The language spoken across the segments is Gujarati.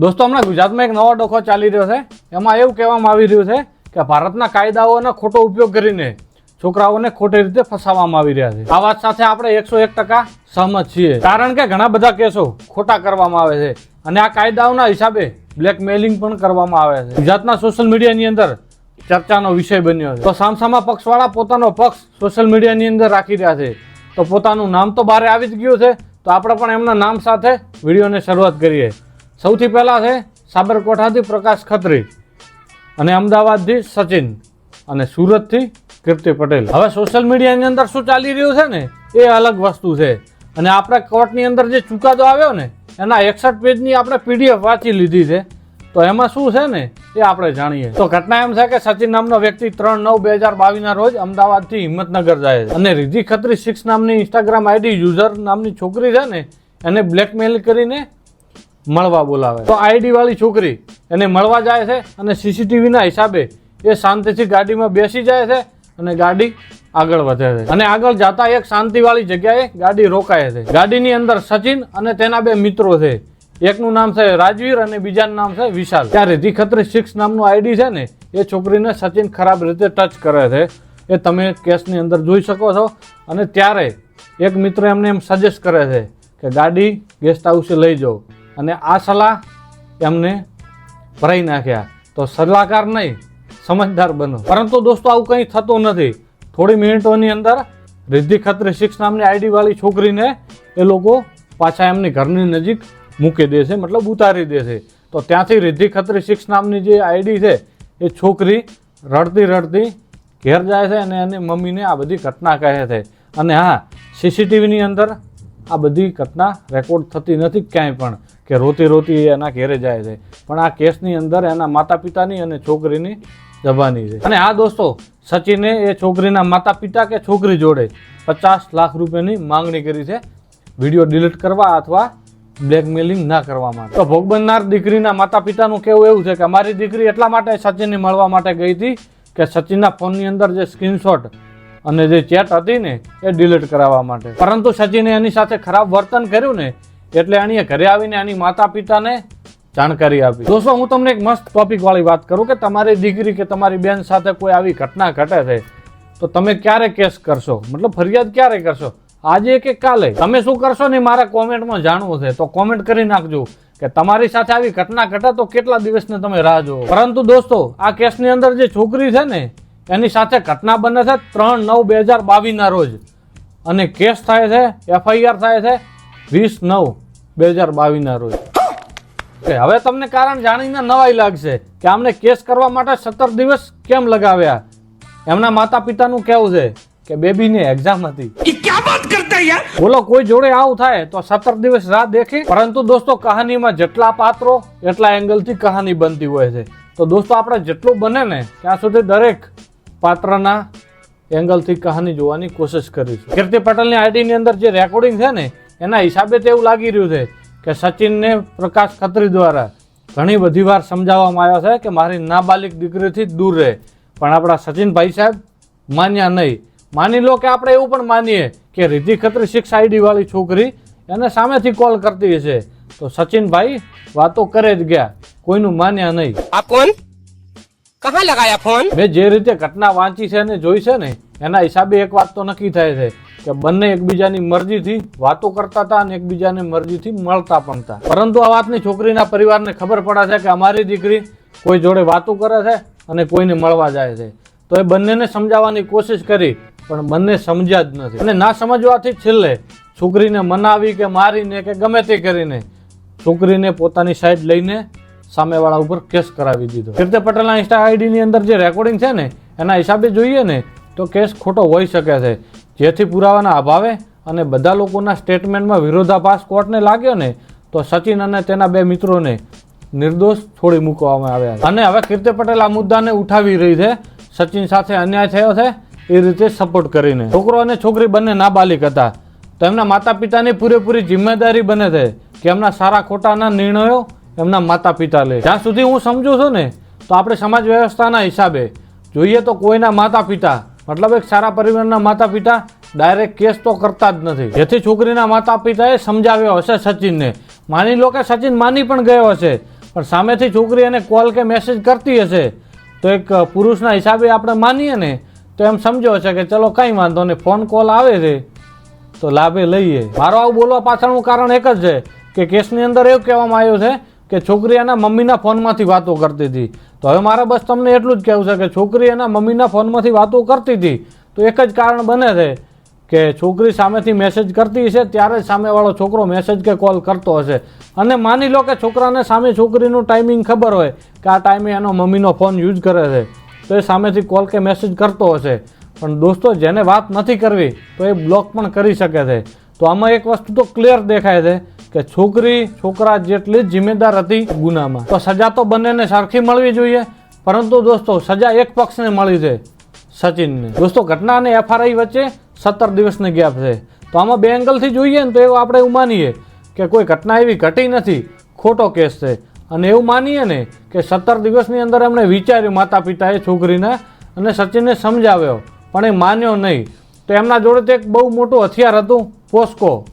દોસ્તો, હમણાં ગુજરાતમાં એક નવો ડોખો ચાલી રહ્યો છે. એમાં એવું કહેવામાં આવી રહ્યું છે કે ભારતના કાયદાઓનો ખોટો ઉપયોગ કરીને છોકરાઓને ખોટી રીતે ફસાવવામાં આવી રહ્યા છે. આ વાત સાથે આપણે એકસો એક ટકા સહમત છીએ. કારણ કે ઘણા બધા કેસો ખોટા કરવામાં આવે છે અને આ કાયદાઓના હિસાબે બ્લેકમેલિંગ પણ કરવામાં આવે છે. ગુજરાતના સોશિયલ મીડિયાની અંદર ચર્ચાનો વિષય બન્યો છે. તો સામસામા પક્ષવાળા પોતાનો પક્ષ સોશિયલ મીડિયાની અંદર રાખી રહ્યા છે. તો પોતાનું નામ તો બહાર આવી જ ગયું છે. તો આપણે પણ એમના નામ સાથે વિડીયોને શરૂઆત કરીએ. સૌથી પહેલાં છે સાબરકોઠાથી પ્રકાશ ખત્રી અને અમદાવાદથી સચિન અને સુરતથી કીર્તિ પટેલ. હવે સોશિયલ મીડિયાની અંદર શું ચાલી રહ્યું છે ને, એ અલગ વસ્તુ છે. અને આપણે કોર્ટની અંદર જે ચુકાદો આવ્યો ને, એના એકસઠ પેજની આપણે પીડીએફ વાંચી લીધી છે. તો એમાં શું છે ને, એ આપણે જાણીએ. તો ઘટના એમ છે કે સચિન નામનો વ્યક્તિ ત્રણ નવ બે હજાર બાવીસના રોજ અમદાવાદથી હિંમતનગર જાય છે. અને રિધિ ખત્રી સિક્સ નામની ઇન્સ્ટાગ્રામ આઈડી યુઝર નામની છોકરી છે ને, એને બ્લેકમેલ કરીને મળવા બોલાવે. તો આઈડી વાળી છોકરી એને મળવા જાય છે અને સીસીટીવીના હિસાબે એ શાંતિથી ગાડીમાં બેસી જાય છે અને ગાડી આગળ વધે છે. અને આગળ જતા એક શાંતિવાળી જગ્યાએ ગાડી રોકાય છે. ગાડીની અંદર સચિન અને તેના બે મિત્રો છે. એકનું નામ છે રાજવીર અને બીજાનું નામ છે વિશાલ. ત્યારે રિધિ ખત્રી સિક્સ નામનું આઈડી છે ને, એ છોકરીને સચિન ખરાબ રીતે ટચ કરે છે. એ તમે કેસની અંદર જોઈ શકો છો. અને ત્યારે એક મિત્ર એમને એમ સજેસ્ટ કરે છે કે ગાડી ગેસ્ટ હાઉસે લઈ જાઓ. અને આ સલાહ એમને ભરાઈ નાખ્યા. તો સલાહકાર નહીં, સમજદાર બનો. પરંતુ દોસ્તો, આવું કંઈ થતું નથી. થોડી મિનિટોની અંદર રિદ્ધિ ખત્રી સિક્સ નામની આઈડીવાળી છોકરીને એ લોકો પાછા એમની ઘરની નજીક મૂકી દે છે, મતલબ ઉતારી દે છે. તો ત્યાંથી રિદ્ધિ ખત્રી સિક્સ નામની જે આઈડી છે, એ છોકરી રડતી રડતી ઘેર જાય છે અને એની મમ્મીને આ બધી ઘટના કહે છે. અને હા સીસીટીવીની અંદર આ બધી ઘટના રેકોર્ડ થતી નથી ક્યાંય પણ, કે રોતી રોતી એના ઘેરે જાય છે. પણ આ કેસની અંદર એના માતા પિતાની અને છોકરીની દબાની છે. અને આ દોસ્તો, સચિને એ છોકરીના માતા પિતા કે છોકરી જોડે પચાસ લાખ રૂપિયાની માંગણી કરી છે. વીડિયો ડિલીટ કરવા અથવા બ્લેકમેલિંગ ના કરવા માટે. તો ભોગ બનનાર દીકરીના માતા પિતાનું કેવું એવું છે કે અમારી દીકરી એટલા માટે સચિનને મળવા માટે ગઈ હતી કે સચિનના ફોનની અંદર જે સ્ક્રીનશોટ અને જે ચેટ હતી ને, એ ડિલીટ કરાવવા માટે. પરંતુ સચિને એની સાથે ખરાબ વર્તન કર્યું ને, એટલે એણીએ ઘરે આવીને એની માતા પિતાને જાણકારી આપી. દોસ્તો, હું તમને એક મસ્ત ટોપિક વાળી વાત કરું કે તમારી દીકરી કે તમારી બેન સાથે કોઈ આવી ઘટના ઘટે છે, તો તમે ક્યારે કેસ કરશો? મતલબ ફરિયાદ ક્યારે કરશો? આજે કે કાલે? તમે શું કરશો ને મારે કોમેન્ટમાં જાણવું છે, તો કોમેન્ટ કરી નાખજો કે તમારી સાથે આવી ઘટના ઘટે તો કેટલા દિવસને તમે રાહ જુઓ? પરંતુ દોસ્તો, આ કેસની અંદર જે છોકરી છે ને એની સાથે ઘટના બને છે ત્રણ નવ બે હજાર બાવીસના રોજ. અને કેસ થાય છે એફઆઈઆર થાય છે વીસ નવ બે હજાર બાવીસના રોજ. હવે તમને કારણ જાણીને નવાઈ લાગશે કે આમને કેસ કરવા માટે સત્તર દિવસ કેમ લગાવ્યા? એમના માતા પિતાનું કેવું છે કે બેબીની એક્ઝામ હતી. બોલો કોઈ જોડે આવું થાય તો સત્તર દિવસ રાહ દેખી. પરંતુ દોસ્તો કહાનીમાં જેટલા પાત્રો એટલા એંગલથી કહાની બનતી હોય છે. તો દોસ્તો આપણે જેટલું બને ને ત્યાં સુધી દરેક પાત્રના એંગલથી કહાની જોવાની કોશિશ કરીશું કીર્તિ પટેલની આઈડીની અંદર જે રેકોર્ડિંગ છે ને, એના હિસાબે તો એવું લાગી રહ્યું છે કે સચિનને પ્રકાશ ખત્રી દ્વારા ઘણી બધી વાર સમજાવવામાં આવ્યા છે કે મારી નાબાલિક દીકરીથી જ દૂર રહે. પણ આપણા સચિનભાઈ સાહેબ માન્યા નહીં. માની લો કે આપણે એવું પણ માનીએ કે રિધિ ખત્રી સિક્સ આઈડીવાળી છોકરી એને સામેથી કોલ કરતી હશે. તો સચિનભાઈ વાતો કરે જ ગયા. કોઈનું માન્યા નહીં. આ કોણ? કહા લગાયા ફોન? મેં જે રીતે ઘટના વાંચી છે અને જોઈ છે ને, એના હિસાબે એક વાત તો નક્કી થાય છે કે બંને એકબીજાની મરજીથી વાતો કરતા હતા અને એકબીજાને મરજીથી મળતા પણ હતા. પરંતુ આ વાતની છોકરીના પરિવારને ખબર પડે છે કે અમારી દીકરી કોઈ જોડે વાતો કરે છે અને કોઈને મળવા જાય છે. તો એ બંનેને સમજાવવાની કોશિશ કરી, પણ બંને સમજ્યા જ નથી. અને ના સમજવાથી છેલ્લે છોકરીને મનાવી કે મારીને કે ગમે તે કરીને છોકરીને પોતાની સાઈડ લઈને સામેવાળા ઉપર કેસ કરાવી દીધો. કીર્તિ પટેલના ઇન્સ્ટા આઈડીની અંદર જે રેકોર્ડિંગ છે ને, એના હિસાબે જોઈએ ને, તો કેસ ખોટો હોઈ શકે છે. જેથી પુરાવાના અભાવે અને બધા લોકોના સ્ટેટમેન્ટમાં વિરોધાભાસ કોર્ટને લાગ્યો ને, તો સચિન અને તેના બે મિત્રોને નિર્દોષ છોડી મૂકવામાં આવ્યા અને હવે કીર્તિ પટેલ આ મુદ્દાને ઉઠાવી રહી છે. સચિન સાથે અન્યાય થયો છે, એ રીતે સપોર્ટ કરીને. છોકરો અને છોકરી બંને નાબાલિક હતા. તો એમના માતા પિતાની પૂરેપૂરી જિમ્મેદારી બને છે કે એમના સારા ખોટાના નિર્ણયો એમના માતા પિતા લે જ્યાં સુધી હું સમજુ છું ને, તો આપણે સમાજ વ્યવસ્થાના હિસાબે જોઈએ તો કોઈના માતા પિતા મતલબ એક સારા પરિવારના માતા પિતા ડાયરેક્ટ કેસ તો કરતા જ નથી. જેથી છોકરીના માતા પિતાએ સમજાવ્યો હશે સચિનને. માની લો કે સચિન માની પણ ગયો હશે, પણ સામેથી છોકરી એને કોલ કે મેસેજ કરતી હશે, તો એક પુરુષના હિસાબે આપણે માનીએ ને, તો એમ સમજો છે કે ચલો કંઈ વાંધો નહીં, ફોન કોલ આવે છે, તો લાભે લઈએ. મારો આવું બોલવા પાછળનું કારણ એક જ છે કે કેસની અંદર એવું કહેવામાં આવ્યું છે કે છોકરી એના મમ્મીના ફોનમાંથી વાતો કરતી હતી. તો હવે મારે બસ તમને એટલું જ કહેવું છે કે છોકરી એના મમ્મીના ફોનમાંથી વાતો કરતી હતી. તો એક જ કારણ બને છે કે છોકરી સામેથી મેસેજ કરતી હશે, ત્યારે જ સામેવાળો છોકરો મેસેજ કે કોલ કરતો હશે. અને માની લો કે છોકરાને સામે છોકરીનું ટાઈમિંગ ખબર હોય કે આ ટાઈમે એનો મમ્મીનો ફોન યુઝ કરે છે, તો એ સામેથી કોલ કે મેસેજ કરતો હશે. પણ દોસ્તો, જેને વાત નથી કરવી, તો એ બ્લોક પણ કરી શકે છે. તો આમાં એક વસ્તુ તો ક્લિયર દેખાય છે કે છોકરી, છોકરા જેટલી જ જિમ્મેદાર હતી ગુનામાં. તો સજા તો બંનેને સરખી મળવી જોઈએ, પરંતુ દોસ્તો, સજા એક પક્ષને મળી છે, સચિનને. દોસ્તો ઘટના અને એફઆરઆઈ વચ્ચે સત્તર દિવસની ગેપ છે. તો આમાં બે એંગલથી જોઈએ ને તો એવું આપણે એવું માનીએ કે કોઈ ઘટના એવી ઘટી નથી, ખોટો કેસ છે. અને એવું માનીએ ને કે સત્તર દિવસની અંદર એમણે વિચાર્યું માતા પિતાએ છોકરીને અને સચિનને સમજાવ્યો, પણ એ માન્યો નહીં. તો એમના જોડે તો એક બહુ મોટું હથિયાર હતું, પોસ્કો.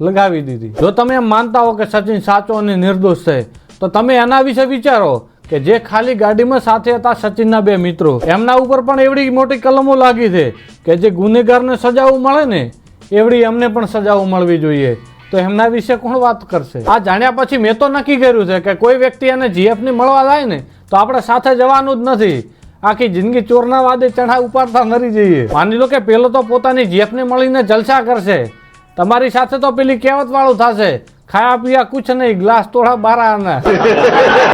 લગાવી દીધી. જો તમે એમ માનતા હો કે સચિન સાચો અને નિર્દોષ છે, તો તમે એના વિશે વિચારો કે જે ખાલી ગાડીમાં સાથે હતા સચિનના બે મિત્રો. એમના ઉપર પણ એવડી મોટી કલમો લાગી છે કે જે ગુનેગારને સજાઓ મળે ને, એવડી એમને પણ સજાઓ મળવી જોઈએ. તો એમના વિશે કોણ વાત કરશે? આ જાણ્યા પછી મેં તો નક્કી કર્યું છે કે કોઈ વ્યક્તિ એને જીએફની મળવા જાય ને, તો આપણે સાથે જવાનું જ નથી. આખી જિંદગી ચોરના વાદે ચઢા ઉપાડતા મરી જઈએ. માની લો કે પેલો તો પોતાની જીએફને મળીને જલસા કરશે. તમારી સાથે તો પેલી કહેવત વાળું થશે, ખાયા પીયા કુછ નહીં, ગ્લાસ તોડા બારા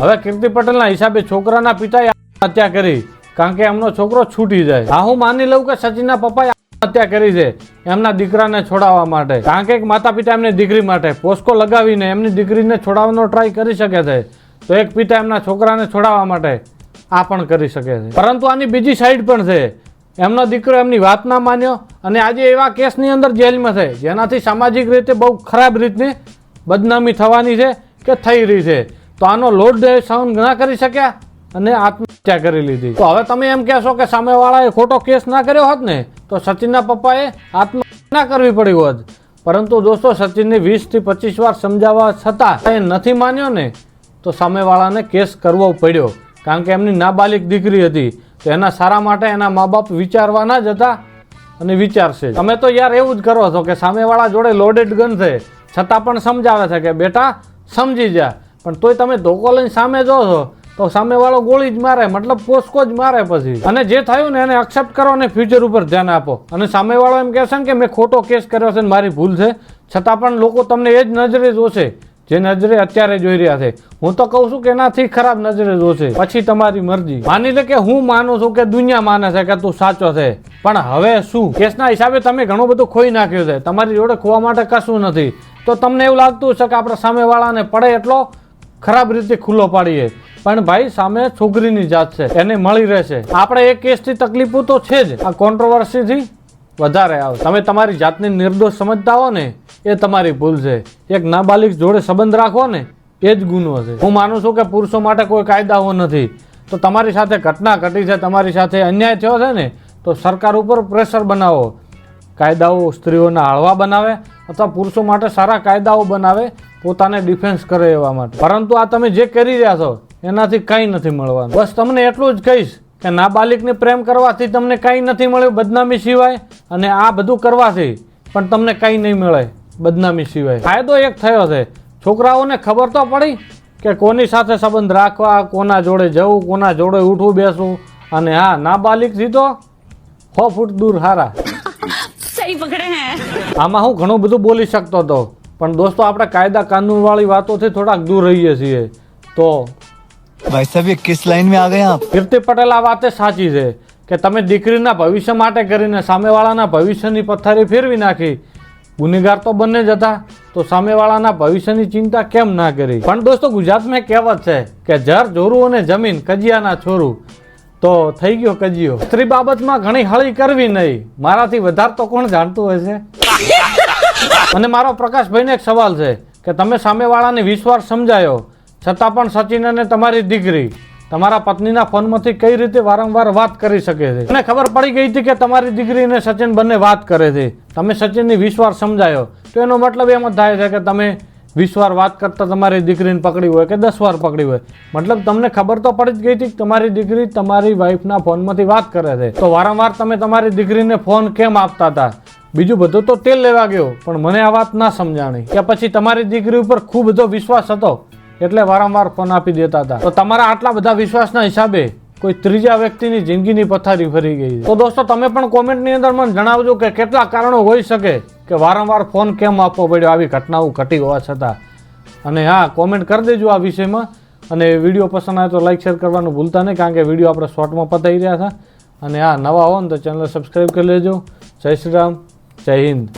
હવે કીર્તિ પટેલના હિસાબે છોકરાના પિતાએ હત્યા કરી, કારણ કે એમનો છોકરો છૂટી જાય. હા, હું માની લઉં કે સચિનના પપ્પાએ હત્યા કરી છે, એમના દીકરાને છોડાવવા માટે. કારણ કે માતા પિતા એમની દીકરી માટે, પોસ્કો લગાવીને એમની દીકરીને છોડાવવાનો ટ્રાય કરી શકે છે, તો એક પિતા એમના છોકરાને છોડાવવા માટે આ પણ કરી શકે છે. પરંતુ આની બીજી સાઈડ પણ છે એમનો દીકરો એમની વાત ના માન્યો અને આજે એવા કેસની અંદર જેલમાં છે. જેનાથી સામાજિક રીતે બહુ ખરાબ રીતની બદનામી થવાની છે કે થઈ રહી છે. તો આનો લોડ સહન ના કરી શક્યા અને આત્મહત્યા કરી લીધી. તો હવે તમે એમ કહેશો કે સામેવાળાએ ખોટો કેસ ના કર્યો હોત ને, તો સચિનના પપ્પાએ આત્મહત્યા ના કરવી પડી હોત. પરંતુ દોસ્તો, સચિનને વીસથી પચીસ વાર સમજાવવા છતાં એ નથી માન્યો ને, તો સામેવાળાને કેસ કરવો પડ્યો. કારણ કે એમની નાબાલિક દીકરી હતી. તો એના સારા માટે એના મા બાપ વિચારવાના જ હતા અને વિચારશે. તમે તો યાર એવું જ કરો છો કે સામેવાળા જોડે લોડેડ ગન છે, છતાં પણ સમજાવે છે કે, બેટા, સમજી જા. પણ તોય તમે ધોકો લઈને સામે જો છો, તો સામેવાળો ગોળી જ મારે, મતલબ પોસ્કો જ મારે પછી. અને જે થયું ને એને એક્સેપ્ટ કરો અને ફ્યુચર ઉપર ધ્યાન આપો. અને સામેવાળો એમ કહેશે ને કે, મેં ખોટો કેસ કર્યો છે ને મારી ભૂલ છે, છતાં પણ લોકો તમને એ જ નજરે જોશે. જે નજરે અત્યારે જોઈ રહ્યા છે. હું તો કહું છું કે એનાથી ખરાબ નજરે જોશે પછી તમારી મરજી. માની લે કે હું માનું છું કે દુનિયા માને છે કે તું સાચો છે. પણ હવે શું? કેસના હિસાબે તમે ઘણું બધું ખોઈ નાખ્યું છે. તમારી જોડે ખોવા માટે કશું નથી. તો તમને એવું લાગતું હશે કે આપણે સામેવાળાને પડે એટલો ખરાબ રીતે ખુલ્લો પાડીએ. પણ ભાઈ, સામે છોકરીની જાત છે. એને મળી રહેશે. આપણે એ કેસથી તકલીફો તો છે જ. આ કોન્ટ્રોવર્સીથી વધારે આવે. તમે તમારી જાતને નિર્દોષ સમજતા હો ને, એ તમારી ભૂલ છે. એક નાબાલિક જોડે સંબંધ રાખો ને, એ જ ગુનો છે હું માનું છું કે પુરુષો માટે કોઈ કાયદાઓ નથી. તો તમારી સાથે ઘટના ઘટી છે, તમારી સાથે અન્યાય થયો છે ને, તો સરકાર ઉપર પ્રેશર બનાવો. કાયદાઓ સ્ત્રીઓના હળવા બનાવે અથવા પુરુષો માટે સારા કાયદાઓ બનાવે, પોતાને ડિફેન્સ કરે એવા માટે. પરંતુ આ તમે જે કરી રહ્યા છો, એનાથી કંઈ નથી મળવાનું. બસ તમને એટલું જ કહીશ. કે નાબાલિકને પ્રેમ કરવાથી તમને કંઈ નથી મળ્યું બદનામી સિવાય અને આ બધું કરવાથી પણ તમને કંઈ નહીં મળે બદનામી સિવાય. ફાયદો એક થયો છે. છોકરાઓને ખબર તો પડી કે કોની સાથે સંબંધ રાખવા કોના જોડે જવું કોના જોડે ઉઠવું બેસવું અને હા નાબાલિક સીધો સો ફૂટ દૂર હારા. આમાં હું ઘણું બધું બોલી શકતો હતો પણ દોસ્તો આપણે કાયદા કાનૂનવાળી વાતોથી થોડાક દૂર રહીએ છીએ. તો ભાઈ સાહેબ, એ કિસ લાઈનમાં આ ગયા આપ? કીર્તિ પટેલ, આ વાત સાચી છે કે તમે દીકરીના ભવિષ્ય માટે કરીને સામેવાળાના ભવિષ્યની પથારી ફેરવી નાખી. ગુનેગાર તો બંને જ હતા, તો સામેવાળાના ભવિષ્યની ચિંતા કેમ ના કરી? પણ દોસ્તો, ગુજરાતમાં કહેવત છે કે જર, જોરું અને જમીન, કજિયાના છોરું. તો થઈ ગયો કજિયો. સ્ત્રી બાબતમાં ઘણી હળી કરવી નહીં. મારાથી વધારે તો કોણ જાણતું હશે અને મારો પ્રકાશભાઈને એક સવાલ છે કે તમે સામેવાળાને વિશ્વાસ સમજાયો? છતાં પણ સચિન અને તમારી દીકરી તમારા પત્નીના ફોનમાંથી કઈ રીતે વારંવાર વાત કરી શકે છે? મને ખબર પડી ગઈ હતી કે તમારી દીકરી અને સચિન બંને વાત કરે છે. તમે સચિનની વિશ્વાસ સમજાયો. તો એનો મતલબ એમ જ થાય છે કે તમે વીસ વાર વાત કરતા તમારી દીકરીને પકડી હોય કે દસ વાર પકડી હોય. મતલબ તમને ખબર તો પડી જ ગઈ હતી કે તમારી દીકરી તમારી વાઈફના ફોનમાંથી વાત કરે છે. તો વારંવાર તમે તમારી દીકરીને ફોન કેમ આપતા હતા? બીજું બધું તો તેલ લેવા ગયો, પણ મને આ વાત ના સમજાણી. કે પછી તમારી દીકરી ઉપર ખૂબ બધો વિશ્વાસ હતો? એટલે વારંવાર ફોન આપી દેતા હતા. તો તમારા આટલા બધા વિશ્વાસના હિસાબે કોઈ ત્રીજા વ્યક્તિની જિંદગીની પથારી ફરી ગઈ. તો દોસ્તો, તમે પણ કોમેન્ટની અંદર મને જણાવજો કે કેટલા કારણો હોઈ શકે કે વારંવાર ફોન કેમ આપવો પડ્યો? આવી ઘટનાઓ ઘટી હોવા છતાં. અને હા કોમેન્ટ કરી દેજો આ વિષયમાં. અને વીડિયો પસંદ આવે તો લાઇક શેર કરવાનું ભૂલતા નહીં, કારણ કે વીડિયો આપણે શોર્ટમાં પતાવી રહ્યા હતા અને હા, નવા હો ને તો ચેનલ સબસ્ક્રાઈબ કરી લેજો. જય શ્રી રામ, જય હિન્દ.